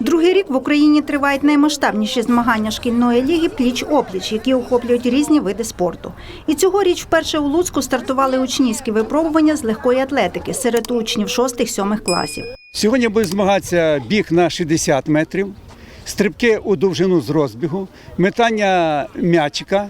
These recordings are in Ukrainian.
Другий рік в Україні тривають наймасштабніші змагання шкільної ліги пліч-опліч, які охоплюють різні види спорту. І цьогоріч вперше у Луцьку стартували учнівські випробування з легкої атлетики серед учнів 6-7 класів. Сьогодні буде змагатися біг на 60 метрів, стрибки у довжину з розбігу, метання м'ячика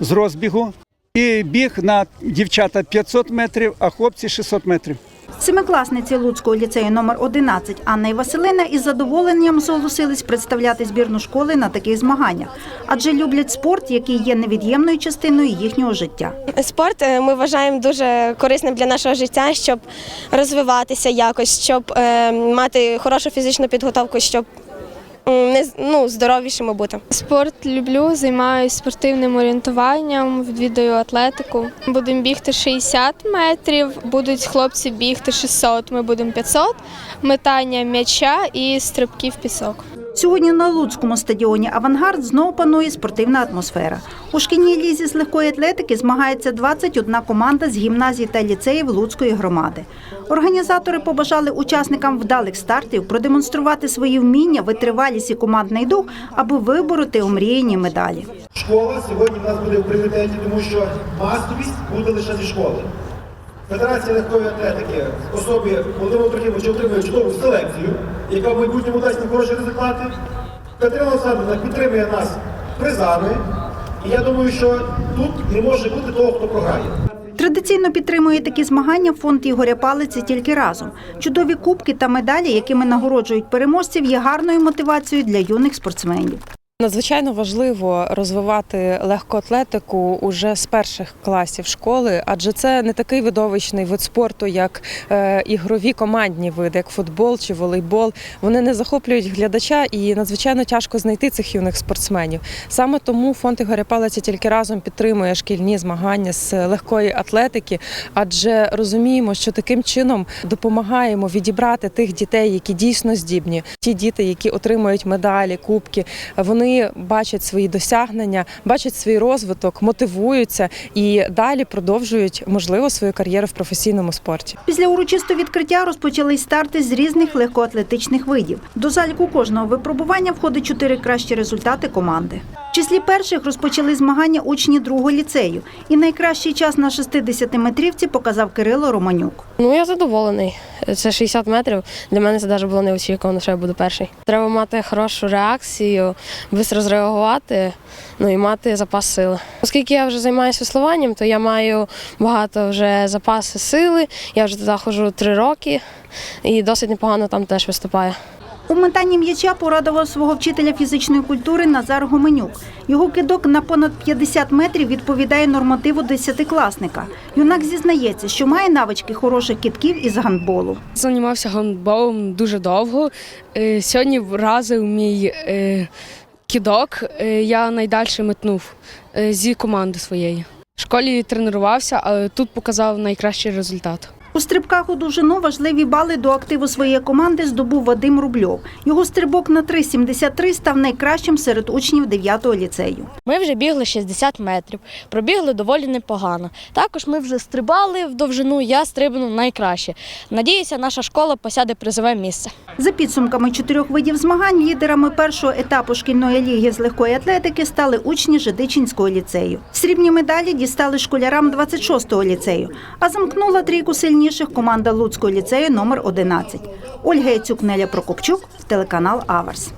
з розбігу і біг на дівчата 500 метрів, а хлопці 600 метрів. Семикласниці Луцького ліцею номер 11 Анна і Василина із задоволенням зголосились представляти збірну школи на таких змаганнях, адже люблять спорт, який є невід'ємною частиною їхнього життя. Спорт е, ми вважаємо дуже корисним для нашого життя, щоб розвиватися якось, щоб е, мати хорошу фізичну підготовку, щоб ну, здоровішими бути. Спорт люблю, займаюся спортивним орієнтуванням, відвідую атлетику. Будемо бігти 60 метрів, будуть хлопці бігти 600, ми будемо 500, метання м'яча і стрибки в пісок. Сьогодні на Луцькому стадіоні Авангард знову панує спортивна атмосфера. У шкільній лізі з легкої атлетики змагається 21 команда з гімназій та ліцеїв Луцької громади. Організатори побажали учасникам вдалих стартів продемонструвати свої вміння, витривалість і командний дух, аби вибороти омріяні медалі. Школа сьогодні в нас буде в пріоритеті, тому що масовість буде лише зі школи. Федерація легкої атлетики особі Володимира Трохимовича отримує чудову селекцію, яка в майбутньому дасть нам хороші результати. Катерина Олександровна підтримує нас призами. І я думаю, що тут не може бути того, хто програє. Традиційно підтримує такі змагання фонд Ігоря Палиці тільки разом. Чудові кубки та медалі, якими нагороджують переможців, є гарною мотивацією для юних спортсменів. Надзвичайно важливо розвивати легку атлетику уже з перших класів школи, адже це не такий видовищний вид спорту, як е, ігрові командні види, як футбол чи волейбол. Вони не захоплюють глядача і надзвичайно тяжко знайти цих юних спортсменів. Саме тому фонд Ігоря Палиця тільки разом підтримує шкільні змагання з легкої атлетики, адже розуміємо, що таким чином допомагаємо відібрати тих дітей, які дійсно здібні. Ті діти, які отримують медалі, кубки, вони бачать свої досягнення, бачать свій розвиток, мотивуються і далі продовжують можливо свою кар'єру в професійному спорті. Після урочистого відкриття розпочались старти з різних легкоатлетичних видів. До заліку кожного випробування входить чотири кращі результати команди. Числі перших розпочали змагання учні другого ліцею. І найкращий час на 60-метрівці показав Кирило Романюк. Ну я задоволений. Це 60 метрів. Для мене це навіть було неочікувано, що я буду перший. Треба мати хорошу реакцію, швидко зреагувати, ну і мати запас сили. Оскільки я вже займаюся веслуванням, то я маю багато вже запаси сили. Я вже туди ходжу три роки і досить непогано там теж виступаю. У метанні м'яча порадував свого вчителя фізичної культури Назар Гоменюк. Його кидок на понад 50 метрів відповідає нормативу десятикласника. Юнак зізнається, що має навички хороших кидків із гандболу. Займався гандболом дуже довго. Е, Сьогодні вразив мій е, кідок. Е, Я найдальше метнув зі команди своєї. В школі тренувався, але тут показав найкращий результат. У стрибках у довжину важливі бали до активу своєї команди здобув Вадим Рубльов. Його стрибок на 3,73 став найкращим серед учнів 9-го ліцею. Ми вже бігли 60 метрів, пробігли доволі непогано. Також ми вже стрибали в довжину, я стрибнув найкраще. Надіюся, наша школа посяде призове місце. За підсумками чотирьох видів змагань лідерами першого етапу шкільної ліги з легкої атлетики стали учні Жидичинського ліцею. Срібні медалі дістали школярам 26-го ліцею, а замкнула трійку сильніших команда Луцького ліцею номер 11. Ольга Яцюк, Неля Прокопчук, телеканал Аверс.